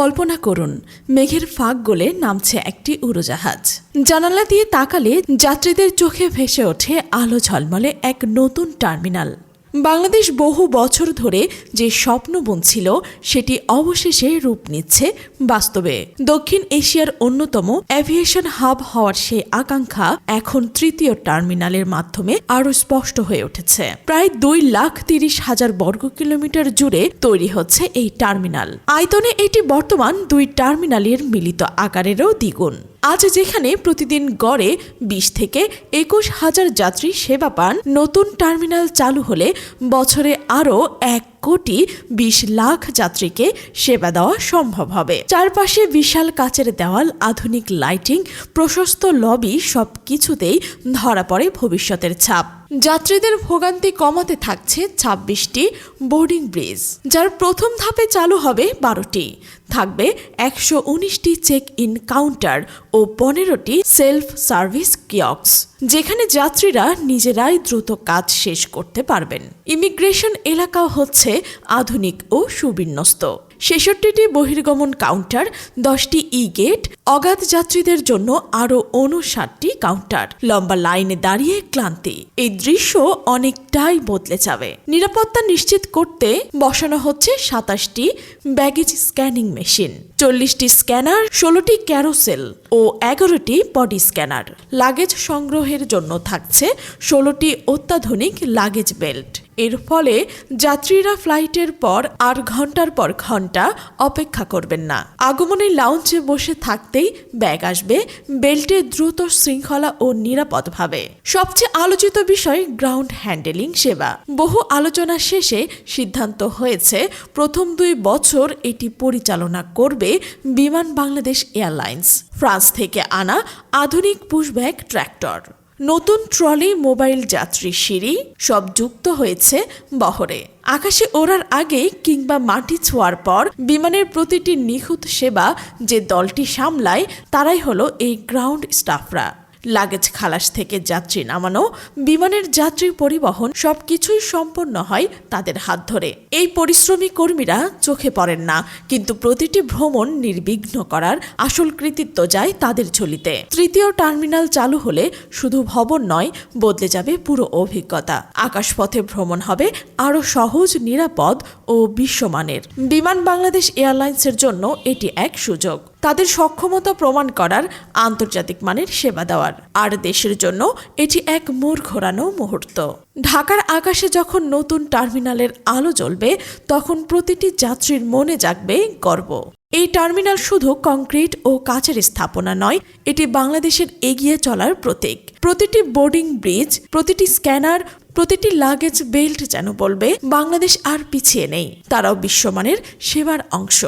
কল্পনা করুন, মেঘের ফাঁক গোলে নামছে একটি উড়োজাহাজ। জানালা দিয়ে তাকালে যাত্রীদের চোখে ভেসে ওঠে আলো ঝলমলে এক নতুন টার্মিনাল। বাংলাদেশ বহু বছর ধরে যে স্বপ্ন বুনছিল, সেটি অবশেষে রূপ নিচ্ছে বাস্তবে। দক্ষিণ এশিয়ার অন্যতম অ্যাভিয়েশন হাব হওয়ার সেই আকাঙ্ক্ষা এখন তৃতীয় টার্মিনালের মাধ্যমে আরও স্পষ্ট হয়ে উঠেছে। প্রায় দুই লাখ তিরিশ হাজার বর্গ কিলোমিটার জুড়ে তৈরি হচ্ছে এই টার্মিনাল। আয়তনে এটি বর্তমান দুই টার্মিনালের মিলিত আকারেরও দ্বিগুণ। আজ যেখানে প্রতিদিন গড়ে বিশ থেকে একুশ হাজার যাত্রী সেবা পান, নতুন টার্মিনাল চালু হলে বছরে আরও এক কোটি বিশ লাখ যাত্রীকে সেবা দেওয়া সম্ভব হবে। চারপাশে বিশাল কাচের দেওয়াল, আধুনিক লাইটিং, প্রশস্ত লবি সব কিছুতেই ধরা পড়ে ভবিষ্যতের ছাপ। যাত্রীদের ভোগান্তি কমাতে থাকছে ছাব্বিশটি বোর্ডিং ব্রিজ, যার প্রথম ধাপে চালু হবে বারোটি। থাকবে একশো উনিশটি চেক ইন কাউন্টার ও পনেরোটি সেলফ সার্ভিস কিয়ক্স, যেখানে যাত্রীরা নিজেরাই দ্রুত কাজ শেষ করতে পারবেন। ইমিগ্রেশন এলাকা হচ্ছে আধুনিক ও সুবিন্যস্ত। ছেষট্টিটি বহির্গমন কাউন্টার, দশটি ই গেট অগাধ যাত্রীদের জন্য আরও উনষাটটি কাউন্টার। লম্বা লাইনে দাঁড়িয়ে ক্লান্তি। এই দৃশ্য অনেকটাই বদলে যাবে। নিরাপত্তা নিশ্চিত করতে বসানো হচ্ছে সাতাশটি ব্যাগেজ স্ক্যানিং মেশিন, চল্লিশটি স্ক্যানার, ষোলোটি ক্যারোসেল ও এগারোটি বডি স্ক্যানার। লাগেজ সংগ্রহের জন্য থাকছে ষোলোটি অত্যাধুনিক লাগেজ বেল্ট। এর ফলে যাত্রীরা ফ্লাইটের পর আর ঘণ্টার পর ঘণ্টা অপেক্ষা করবেন না। আগমনী লাউঞ্জে বসে থাকতেই ব্যাগ আসবে, বেল্টে দ্রুত শৃঙ্খলা ও নিরাপদভাবে সবচেয়ে আলোচিত বিষয় গ্রাউন্ড হ্যান্ডেলিং সেবা। বহু আলোচনা শেষে সিদ্ধান্ত হয়েছে, প্রথম দুই বছর এটি পরিচালনা করবে বিমান বাংলাদেশ এয়ারলাইন্স। ফ্রান্স থেকে আনা আধুনিক পুশব্যাক ট্র্যাক্টর। নতুন ট্রলি মোবাইল যাত্রী সিঁড়ি সব যুক্ত হয়েছে বহরে। আকাশে ওড়ার আগে কিংবা মাটি ছোঁয়ার পর বিমানের প্রতিটি নিখুঁত সেবা যে দলটি সামলায়, তারাই হলো এই গ্রাউন্ড স্টাফরা লাগেজ খালাস থেকে যাত্রী নামানো, বিমানের যাত্রী পরিবহন সবকিছুই সম্পন্ন হয় তাদের হাত ধরে। এই পরিশ্রমী কর্মীরা চোখে পড়েন না, কিন্তু প্রতিটি ভ্রমণ নির্বিঘ্ন করার আসল কৃতিত্ব যায় তাদের ঝুলিতে। তৃতীয় টার্মিনাল চালু হলে শুধু ভবন নয়, বদলে যাবে পুরো অভিজ্ঞতা। আকাশপথে ভ্রমণ হবে আরও সহজ, নিরাপদ ও বিশ্বমানের। বিমান বাংলাদেশ এয়ারলাইন্সের জন্য এটি এক সুযোগ। তাদের সক্ষমতা প্রমাণ করার আন্তর্জাতিক মানের সেবা দেওয়ার। আর দেশের জন্য এটি এক মোড় ঘোরানো মুহূর্ত। ঢাকার আকাশে যখন নতুন টার্মিনালের আলো জ্বলবে, তখন প্রতিটি যাত্রীর মনে জাগবে গর্ব। এই টার্মিনাল শুধু কংক্রিট ও কাচের স্থাপনা নয়, এটি বাংলাদেশের এগিয়ে চলার প্রতীক। প্রতিটি বোর্ডিং ব্রিজ, প্রতিটি স্ক্যানার, প্রতিটি লাগেজ বেল্ট যেন বলবে, বাংলাদেশ আর পিছিয়ে নেই, তারাও বিশ্বমানের সেবার অংশ।